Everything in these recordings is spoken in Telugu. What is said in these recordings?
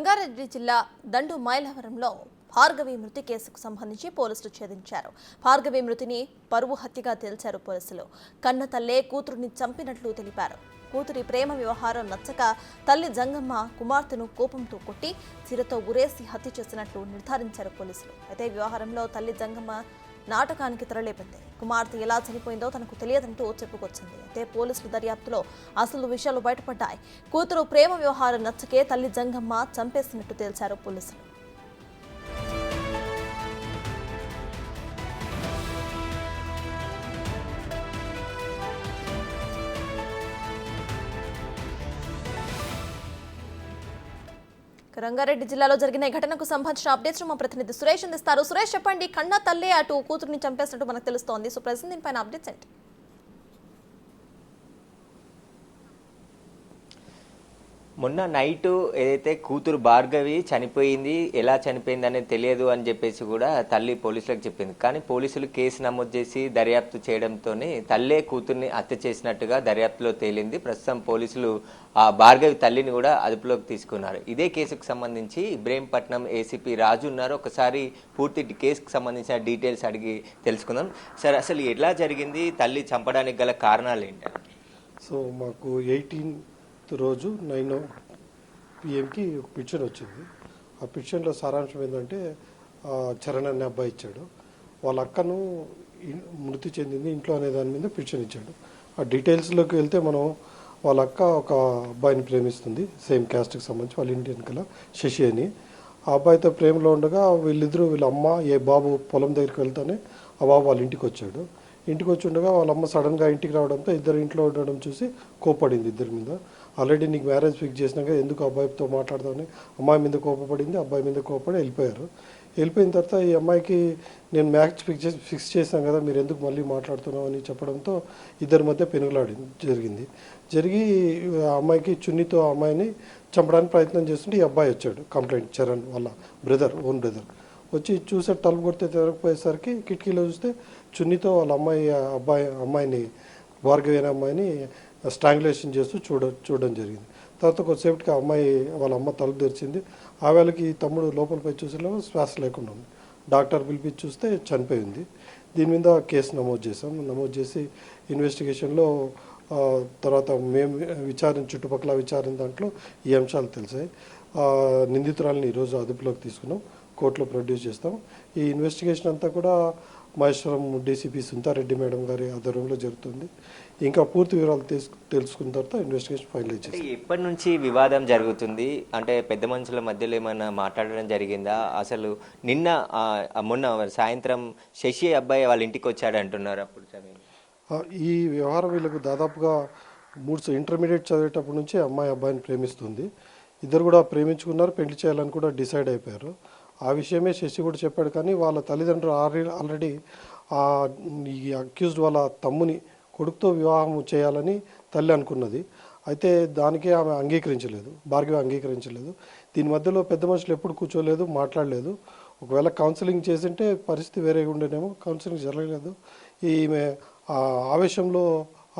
రంగారెడ్డి జిల్లా దండు మైలవరంలో భార్గవి మృతి కేసుకు సంబంధించి పోలీసులు ఛేదించారు. భార్గవి మృతిని పరువు హత్యగా తేల్చారు పోలీసులు. కన్న తల్లే కూతురుని చంపినట్లు తెలిపారు. కూతురి ప్రేమ వ్యవహారం నచ్చక తల్లి జంగమ్మ కుమార్తెను కోపంతో కొట్టి చిరతో ఉరేసి హత్య చేసినట్లు నిర్ధారించారు పోలీసులు. అయితే వ్యవహారంలో తల్లి జంగమ్మ నాటకానికి తెరలేపింది. కుమార్తె ఎలా చనిపోయిందో తనకు తెలియదంటూ చెప్పుకొచ్చింది. అయితే పోలీసుల దర్యాప్తులో అసలు విషయాలు బయటపడ్డాయి. కూతురు ప్రేమ వ్యవహారం నచ్చకే తల్లి జంగమ్మ చంపేసినట్టు తేల్చారు పోలీసులు. రంగారెడ్డి జిల్లాలో జరిగిన ఈ ఘటనకు సంబంధించిన అప్డేట్స్ మా ప్రతినిధి సురేష్ అందిస్తారు. సురేష్ చెప్పండి కన్న తల్లే అటు కూతురుని చంపేసినట్టు మనకు తెలుస్తోంది. సో ప్రజెంట్ దీనిపైన అప్డేట్స్ ఏంటి? మొన్న నైట్ ఏదైతే కూతురు భార్గవి చనిపోయింది ఎలా చనిపోయింది అనేది తెలియదు అని చెప్పేసి కూడా తల్లి పోలీసులకు చెప్పింది. కానీ పోలీసులు కేసు నమోదు చేసి దర్యాప్తు చేయడంతోనే తల్లే కూతుర్ని హత్య చేసినట్టుగా దర్యాప్తులో తేలింది. ప్రస్తుతం పోలీసులు ఆ భార్గవి తల్లిని కూడా అదుపులోకి తీసుకున్నారు. ఇదే కేసుకు సంబంధించి ఇబ్రహీంపట్నం ఏసీపీ రాజు ఉన్నారు. ఒకసారి పూర్తి కేసుకు సంబంధించిన డీటెయిల్స్ అడిగి తెలుసుకుందాం. సార్ అసలు ఎలా జరిగింది? తల్లి చంపడానికి గల కారణాలు ఏంటి? సో మాకు ఎయిటీన్ రోజు నైన్ పిఎంకి ఒక పిక్షన్ వచ్చింది. ఆ పిక్చర్లో సారాంశం ఏంటంటే చరణ్ అనే అబ్బాయి ఇచ్చాడు. వాళ్ళ అక్కను మృతి చెందింది ఇంట్లో అనే దాని మీద పిక్షన్ ఇచ్చాడు. ఆ డీటెయిల్స్లోకి వెళ్తే మనం వాళ్ళ అక్క ఒక అబ్బాయిని ప్రేమిస్తుంది సేమ్ క్యాస్ట్కి సంబంధించి వాళ్ళ ఇంటి వెనకాల శశి అని. ఆ అబ్బాయితో ప్రేమలో ఉండగా వీళ్ళిద్దరూ వీళ్ళ అమ్మ ఏ బాబు పొలం దగ్గరికి వెళ్తానే ఆ బాబు వాళ్ళ ఇంటికి వచ్చాడు. ఇంటికి వచ్చి ఉండగా వాళ్ళ అమ్మ సడన్గా ఇంటికి రావడంతో ఇద్దరు ఇంట్లో ఉండడం చూసి కోపడింది ఇద్దరి మీద. ఆల్రెడీ నీకు మ్యారేజ్ ఫిక్స్ చేసినాక ఎందుకు అబ్బాయితో మాట్లాడదామని అమ్మాయి మీద కోపపడింది అబ్బాయి మీద కోపపడి వెళ్ళిపోయారు. వెళ్ళిపోయిన తర్వాత ఈ అమ్మాయికి నేను మ్యాచ్ ఫిక్స్ చేసి ఫిక్స్ చేశాను కదా మీరు ఎందుకు మళ్ళీ మాట్లాడుతున్నావు అని చెప్పడంతో ఇద్దరి మధ్య పెనుగులాడి జరిగింది. జరిగి ఆ అమ్మాయికి చున్నీతో ఆ అమ్మాయిని చంపడానికి ప్రయత్నం చేస్తుంటే ఈ అబ్బాయి వచ్చాడు కంప్లైంట్ చరణ్ వాళ్ళ బ్రదర్ ఓన్ బ్రదర్. వచ్చి చూసే తలుపు కొడితే తెరకపోయేసరికి కిటికీలో చూస్తే చున్నీతో వాళ్ళ అమ్మాయి ఆ అబ్బాయి అమ్మాయిని భార్గవి అనే అమ్మాయిని స్ట్రాంగులేషన్ చేస్తూ చూడ చూడడం జరిగింది. తర్వాత కొద్దిసేపటికి ఆ అమ్మాయి వాళ్ళ అమ్మ తలుపు తెరిచింది. ఆ వేళకి తమ్ముడు లోపలిపై చూసేలో శ్వాస లేకుండా ఉంది. డాక్టర్ పిలిపించి చూస్తే చనిపోయింది. దీని మీద కేసు నమోదు చేసాం నమోదు చేసి ఇన్వెస్టిగేషన్లో తర్వాత మేము విచారణ చుట్టుపక్కల విచారణ దాంట్లో ఈ అంశాలు తెలిసాయి. ఆ, నిందితురాలని ఈరోజు అదుపులోకి తీసుకున్నాం. కోర్టులో ప్రొడ్యూస్ చేస్తాం. ఈ ఇన్వెస్టిగేషన్ అంతా కూడా మహేశ్వరం డీసీపీ సుంతారెడ్డి మేడం గారి ఆధ్వర్యంలో జరుగుతుంది. ఇంకా పూర్తి వివరాలు తెలుసు తెలుసుకున్న తర్వాత ఇన్వెస్టిగేషన్ ఫైనలైజ్ చేస్తాం ఎప్పటి నుంచి వివాదం జరుగుతుంది? అంటే పెద్ద మనుషుల మధ్యలో ఏమైనా మాట్లాడడం జరిగిందా? అసలు నిన్న మొన్న సాయంత్రం శశి అబ్బాయి వాళ్ళ ఇంటికి వచ్చాడు అంటున్నారు అప్పుడు ఈ వ్యవహారం వీళ్ళకు దాదాపుగా మూడు ఇంటర్మీడియట్ చదివేటప్పటి నుంచి అమ్మాయి అబ్బాయిని ప్రేమిస్తుంది. ఇద్దరు కూడా ప్రేమించుకున్నారు పెళ్ళి చేయాలని కూడా డిసైడ్ అయిపోయారు. ఆ విషయమే శశి కూడా చెప్పాడు కానీ వాళ్ళ తల్లిదండ్రులు ఆల్రెడీ ఈ అక్యూజ్డ్ వాళ్ళ తమ్ముని కొడుకుతో వివాహం చేయాలని తల్లి అనుకున్నది. అయితే దానికే ఆమె అంగీకరించలేదు. భార్గవి అంగీకరించలేదు. దీని మధ్యలో పెద్ద మనుషులు ఎప్పుడు కూర్చోలేదు మాట్లాడలేదు. ఒకవేళ కౌన్సిలింగ్ చేసింటే పరిస్థితి వేరే ఉండేనేమో కౌన్సిలింగ్ జరగలేదు. ఈమె ఆ ఆవేశంలో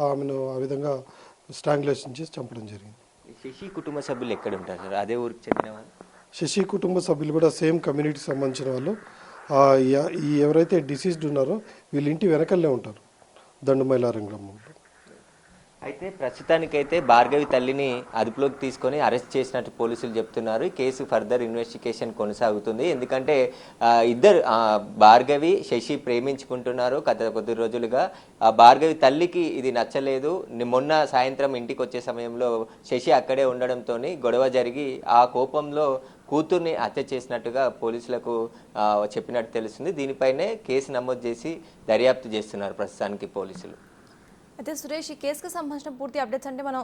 ఆమెను ఆ విధంగా స్ట్రాంగులేషన్ చేసి చంపడం జరిగింది. శశి కుటుంబ సభ్యులు ఎక్కడ ఉంటారు సార్? అదే ఊరికి చెందిన వాళ్ళు? శశి కుటుంబ సభ్యులు కూడా సేమ్ కమ్యూనిటీకి సంబంధించిన వాళ్ళు. ఎవరైతే డిసీజ్డ్ ఉన్నారో వీళ్ళ ఇంటి వెనకల్లే ఉంటారు. దండుమైలారం గ్రామంలో అయితే ప్రస్తుతానికైతే భార్గవి తల్లిని అదుపులోకి తీసుకొని అరెస్ట్ చేసినట్టు పోలీసులు చెప్తున్నారు. కేసు ఫర్దర్ ఇన్వెస్టిగేషన్ కొనసాగుతుంది. ఎందుకంటే ఇద్దరు భార్గవి శశి ప్రేమించుకుంటున్నారు గత కొద్ది రోజులుగా. ఆ భార్గవి తల్లికి ఇది నచ్చలేదు. మొన్న సాయంత్రం ఇంటికి వచ్చే సమయంలో శశి అక్కడే ఉండడంతో గొడవ జరిగి ఆ కోపంలో కూతుర్ని హత్య చేసినట్టుగా పోలీసులకు చెప్పినట్టు తెలుస్తుంది. దీనిపైనే కేసు నమోదు చేసి దర్యాప్తు చేస్తున్నారు ప్రస్తుతానికి పోలీసులు. అయితే సురేష్ ఈ కేసుకు సంబంధించిన పూర్తి అప్డేట్స్ అంటే మనం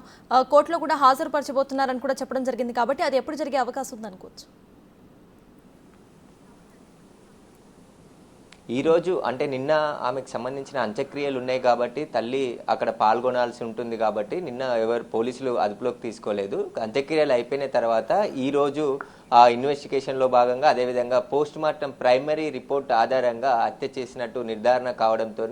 కోర్టులో కూడా హాజరుపరచబోతున్నారని కూడా చెప్పడం జరిగింది కాబట్టి అది ఎప్పుడు జరిగే అవకాశం ఉంది అనుకోవచ్చు. ఈ రోజు అంటే నిన్న ఆమెకు సంబంధించిన అంత్యక్రియలు ఉన్నాయి కాబట్టి తల్లి అక్కడ పాల్గొనాల్సి ఉంటుంది కాబట్టి నిన్న ఎవరు పోలీసులు అదుపులోకి తీసుకోలేదు. అంత్యక్రియలు అయిపోయిన తర్వాత ఈ రోజు ఆ ఇన్వెస్టిగేషన్లో భాగంగా అదేవిధంగా పోస్ట్ మార్టం ప్రైమరీ రిపోర్ట్ ఆధారంగా హత్య చేసినట్టు నిర్ధారణ కావడంతో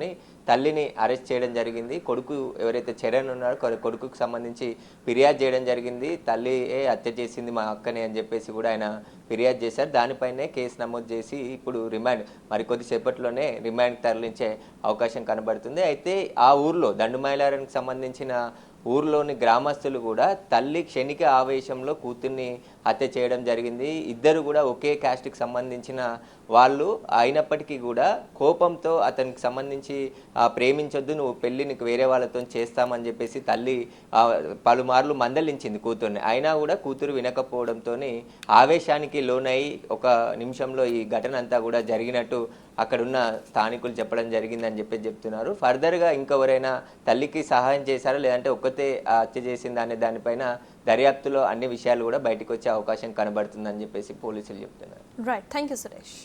తల్లిని అరెస్ట్ చేయడం జరిగింది. కొడుకు ఎవరైతే చరణ్ ఉన్నారో కొడుకుకు సంబంధించి ఫిర్యాదు చేయడం జరిగింది. తల్లి ఏ హత్య చేసింది మా అక్కని అని చెప్పేసి కూడా ఆయన ఫిర్యాదు చేశారు. దానిపైనే కేసు నమోదు చేసి ఇప్పుడు రిమాండ్ మరికొద్ది సేపట్లోనే రిమాండ్ తరలించే అవకాశం కనబడుతుంది. అయితే ఆ ఊర్లో దండుమైలారానికి సంబంధించిన ఊర్లోని గ్రామస్తులు కూడా తల్లి క్షణిక ఆవేశంలో కూతుర్ని హత్య చేయడం జరిగింది. ఇద్దరు కూడా ఒకే క్యాస్ట్కి సంబంధించిన వాళ్ళు. అయినప్పటికీ కూడా కోపంతో అతనికి సంబంధించి ప్రేమించొద్దు నువ్వు పెళ్ళి నీకు వేరే వాళ్ళతో చేస్తామని చెప్పేసి తల్లి పలుమార్లు మందలించింది కూతుర్ని. అయినా కూడా కూతురు వినకపోవడంతో ఆవేశానికి లోనై ఒక నిమిషంలో ఈ ఘటన అంతా కూడా జరిగినట్టు అక్కడున్న స్థానికులు చెప్పడం జరిగిందని చెప్పి చెప్తున్నారు. ఫర్దర్గా ఇంకెవరైనా తల్లికి సహాయం చేశారా? లేదంటే ఒక్కతే హత్య చేసిందా అనే దానిపైన దర్యాప్తులో అన్ని విషయాలు కూడా బయటకు వచ్చే అవకాశం కనబడుతుందని చెప్పేసి పోలీసులు చెప్తున్నారు. Right thank you Suresh